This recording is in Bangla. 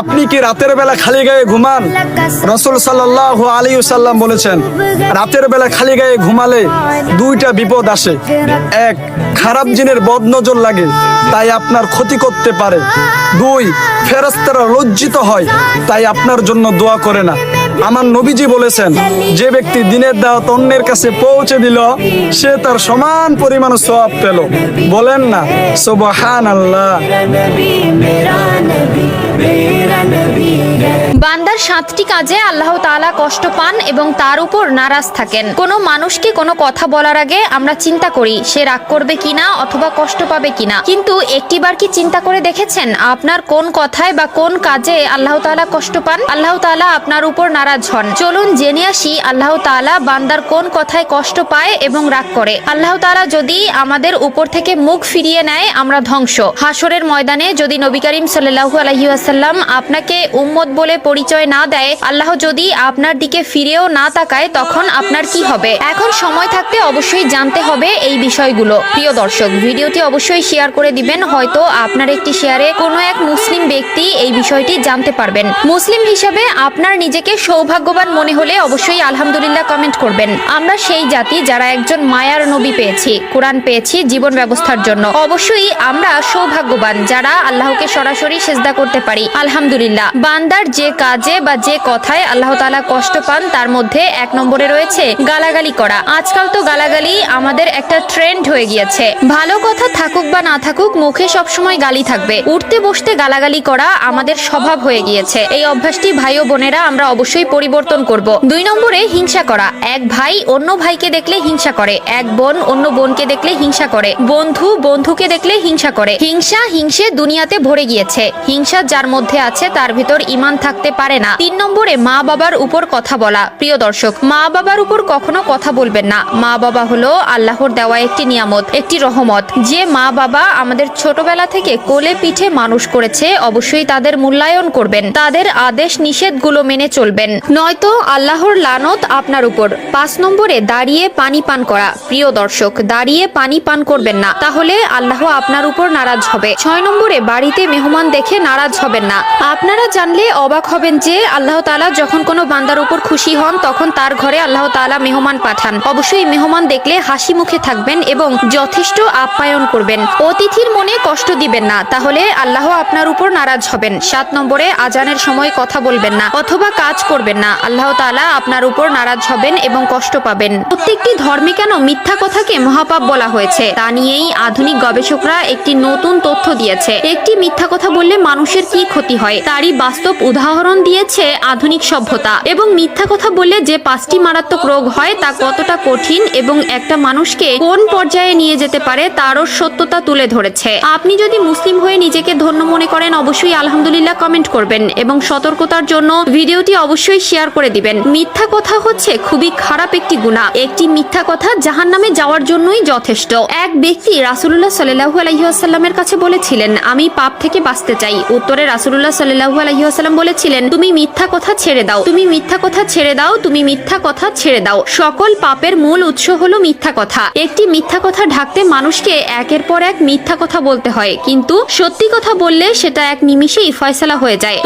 আপনি কি রাতের বেলা খালি গায়ে ঘুমান? রসুল সাল্লাহ আলী সাল্লাম বলেছেন, রাতের বেলা খালি গায়ে ঘুমালে দুইটা বিপদ আসে। এক, খারাপ জিনের বদনজর লাগে, তাই আপনার ক্ষতি করতে পারে। দুই ফেরস্তারা লজ্জিত হয়, তাই আপনার জন্য দোয়া করে না। আমার নবীজি বলেছেন, যে ব্যক্তি দিনের দাওয়াত অন্যের কাছে পৌঁছে দিল, সে তার সমান পরিমাণ সওয়াব পেল। বলেন না সুবহান আল্লাহ বান্দার সাতটি কাজে আল্লাহ তালা কষ্ট পান এবং তার উপর নারাজ থাকেন। কোনো মানুষকে কোনো কথা বলার আগে আমরা চিন্তা করি, সে রাগ করবে কিনা অথবা কষ্ট পাবে কিনা। কিন্তু একটিবার কি চিন্তা করে দেখেছেন, আপনার কোন কথায় বা কোন কাজে আল্লাহ তালা কষ্ট পান? আল্লাহ তালা আপনার উপর নারাজ হন। চলুন জেনে আসি আল্লাহ তালা বান্দার কোন কথায় কষ্ট পায় এবং রাগ করে। আল্লাহ তালা যদি আমাদের উপর থেকে মুখ ফিরিয়ে নেয়, আমরা ধ্বংস। হাসরের ময়দানে যদি নবী করিম সাল্লাহু আলহিউ ওয়াসাল্লাম আপনাকে উম্মত বলে পরিচয় না দেয়, আল্লাহ যদি আপনার দিকে ফিরেও না তাকায়, তখন আপনার কি হবে? এখন সময় থাকতে অবশ্যই জানতে হবে এই বিষয়গুলো। প্রিয় দর্শক, ভিডিওটি অবশ্যই শেয়ার করে দিবেন, হয়তো আপনার একটি শেয়ারে কোনো এক মুসলিম ব্যক্তি এই বিষয়টি জানতে পারবেন। মুসলিম হিসাবে আপনার নিজেকে সৌভাগ্যবান মনে হলে অবশ্যই আলহামদুলিল্লাহ কমেন্ট করবেন। আমরা সেই জাতি যারা একজন মায়ার নবী পেয়েছি, কোরআন পেয়েছি জীবন ব্যবস্থার জন্য। অবশ্যই আমরা সৌভাগ্যবান যারা আল্লাহকে সরাসরি সেজদা করতে পারি। আলহামদুলিল্লাহ। বান্দার যে কাজে বা যে কথায় আল্লাহ তাআলা কষ্ট পান, তার মধ্যে এক নম্বরে রয়েছে গালাগালি করা। আজকাল তো গালাগালি আমাদের একটা ট্রেন্ড হয়ে গিয়েছে। ভালো কথা থাকুক বা না থাকুক, মুখে সবসময় গালি থাকবে। উঠতে বসতে গালাগালি করা আমাদের স্বভাব হয়ে গিয়েছে। এই অভ্যাসটি ভাই ও বোনেরা আমরা অবশ্যই পরিবর্তন করব। দুই নম্বরে হিংসা করা। এক ভাই অন্য ভাইকে দেখলে হিংসা করে। এক বোন অন্য বোনকে দেখলে হিংসা করে। বন্ধু বন্ধুকে দেখলে হিংসা করে। হিংসা হিংসে দুনিয়াতে ভরে গিয়েছে। হিংসা যার মধ্যে আছে, তার ভিতর ইমান থাকতে পারে না। তিন নম্বরে মা বাবার উপর কথা বলা। প্রিয় দর্শক, মা বাবার উপর কখনো কথা বলবেন না। মা বাবা হলো আল্লাহর দেওয়া একটি নিয়ামত, একটি রহমত। যে মা বাবা আমাদের ছোটবেলা থেকে কোলে পিঠে মানুষ করেছে, অবশ্যই তাদের মূল্যায়ন করবেন। তাদের আদেশ নিষেধগুলো মেনে চলবেন। নয়তো আল্লাহর লানত আপনার উপর। পাঁচ নম্বরে দাঁড়িয়ে পানি পান করা। প্রিয় দর্শক, দাঁড়িয়ে পানি পান করবেন না। তাহলে আল্লাহ আপনার উপর নারাজ হবে। ছয় নম্বরে বাড়িতে মেহমান দেখে নারাজ হবেন না। আপনারা জানলে অবাক হবেন যে আল্লাহ তাআলা যখন কোনো বান্দার উপর খুশি হন, তখন তার ঘরে আল্লাহ তাআলা মেহমান পাঠান। অবশ্যই মেহমান দেখলে হাসি মুখে থাকবেন এবং যথেষ্ট আপ্যায়ন করবেন। অতিথির মনে কষ্ট দিবেন না, তাহলে আল্লাহ আপনার উপর নারাজ হবেন। সাত নম্বরে আজানের সময় কথা বলবেন না অথবা কাজ করবেন না। আল্লাহ তাআলা আপনার উপর নারাজ হবেন এবং কষ্ট পাবেন। প্রত্যেকটি ধর্মে কেন মিথ্যা কথাকে মহাপাপ বলা হয়েছে? তা নিয়েই আধুনিক গবেষকরা একটি নতুন তথ্য দিয়েছে। একটি মিথ্যা কথা বললে মানুষের কি ক্ষতি হয়? তারই বাস্তব উদাহরণ দিয়েছে আধুনিক সভ্যতা। এবং মিথ্যা কথা বললে যে পাঁচটি মারাত্মক রোগ হয় তা কতটা কঠিন এবং একটা মানুষকে কোন পর্যায়ে নিয়ে যেতে পারে তারও সত্যতা তুলে ধরেছে। আপনি যদি মুসলিম হয়ে নিজেকে ধন্য মনে করেন, অবশ্যই আলহামদুলিল্লাহ কমেন্ট করবেন এবং সতর্কতার জন্য ভিডিওটি অবশ্যই শেয়ার করে দিবেন। মিথ্যা কথা হচ্ছে খুবই খারাপ একটি গুণা। একটি মিথ্যা কথা জাহান নামে যাওয়ার জন্যই যথেষ্ট। এক ব্যক্তি রাসুল্লাহ সাল্লাহু আলহিহাস্লামের কাছে বলেছিলেন, আমি পাপ থেকে বাঁচতে চাই। উত্তরে রাসুল্লাহ সাল্লাহু আলহিহাসাল্লাম বলেছিলেন, তুমি মিথ্যা কথা ছেড়ে দাও, তুমি মিথ্যা কথা ছেড়ে দাও, তুমি মিথ্যা কথা ছেড়ে দাও। সকল পাপের মূল উৎস হলো মিথ্যা কথা। একটি মিথ্যা কথা ঢাকতে মানুষকে একের পর এক মিথ্যা কথা বলতে হয়, কিন্তু সত্যি কথা বললে সেটা এক নিমিষেই ফয়সালা হয়ে যায়।